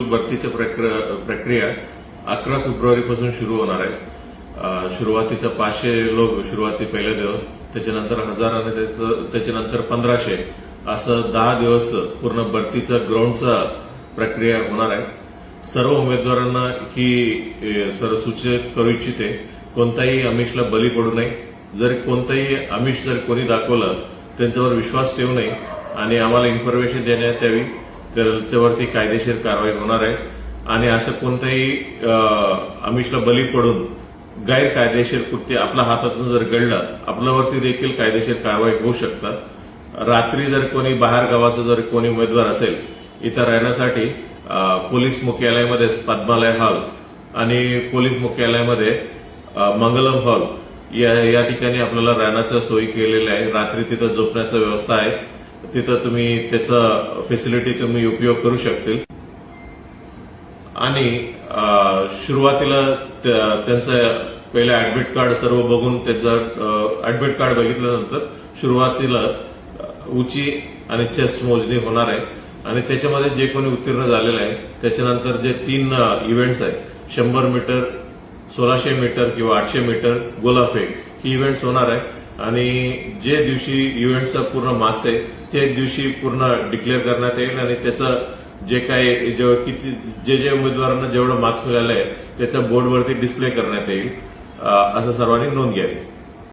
भरतीची प्रक्रिया प्रक्रिया अकरा फेब्रुवारीपासून सुरू होणार आहे. अ, सुरुवातीचा पाचशे लोक सुरुवाती पहिले दिवस त्याच्यानंतर हजार आणि त्याच्यानंतर पंधराशे असं दहा दिवस पूर्ण भरतीचं ग्राउंडचा प्रक्रिया होणार आहे. सर्व उमेदवारांना ही सरसूचित सर सूचित करू इच्छिते कोणताही आमिषला बली पडू नये. जर कोणताही आमिष जर कोणी दाखवलं त्यांच्यावर विश्वास ठेवू नये आणि आम्हाला इन्फॉर्मेशन देण्यात यावी. तर त्यावरती कायदेशीर कारवाई होणार आहे. आणि असं कोणतंही अ, आमिषला बली पडून गैरकायदेशीर कृत्य आपल्या हातातून जर घडलं आपल्यावरती देखील कायदेशीर कारवाई होऊ शकतात. रात्री जर कोणी बाहेर गावाचं जर कोणी उमेदवार असेल इथं राहण्यासाठी पोलीस मुख्यालयामध्ये पद्मालय हॉल आणि पोलीस मुख्यालयामध्ये मंगलम हॉल या या ठिकाणी आपल्याला राहण्याचं सोयी केलेल्या आहे. रात्री तिथं झोपण्याचं व्यवस्था आहे. तिथं तुम्ही त्याचा फॅसिलिटी तुम्ही उपयोग करू शकतील. आणि सुरुवातीला त्यांचं पहिलं ऍडमिट कार्ड सर्व बघून त्याचं ऍडमिट कार्ड बघितल्यानंतर सुरुवातीला उची आणि चेस्ट मोजणी होणार आहे. आणि त्याच्यामध्ये जे कोणी उत्तीर्ण झालेलं आहे त्याच्यानंतर जे तीन इव्हेंट्स आहेत शंभर मीटर सोळाशे मीटर किंवा आठशे मीटर गोलाफेक ही इव्हेंट्स होणार आहे. आणि जे दिवशी इव्हेंटचा पूर्ण मार्क्स आहे ते दिवशी पूर्ण डिक्लेअर करण्यात येईल आणि त्याचं जे काही जेव्हा किती जे जे उमेदवारांना जेवढं मार्क्स मिळालं आहे त्याच्या बोर्डवरती डिस्प्ले करण्यात येईल असं सर्वांनी नोंद घ्यावी.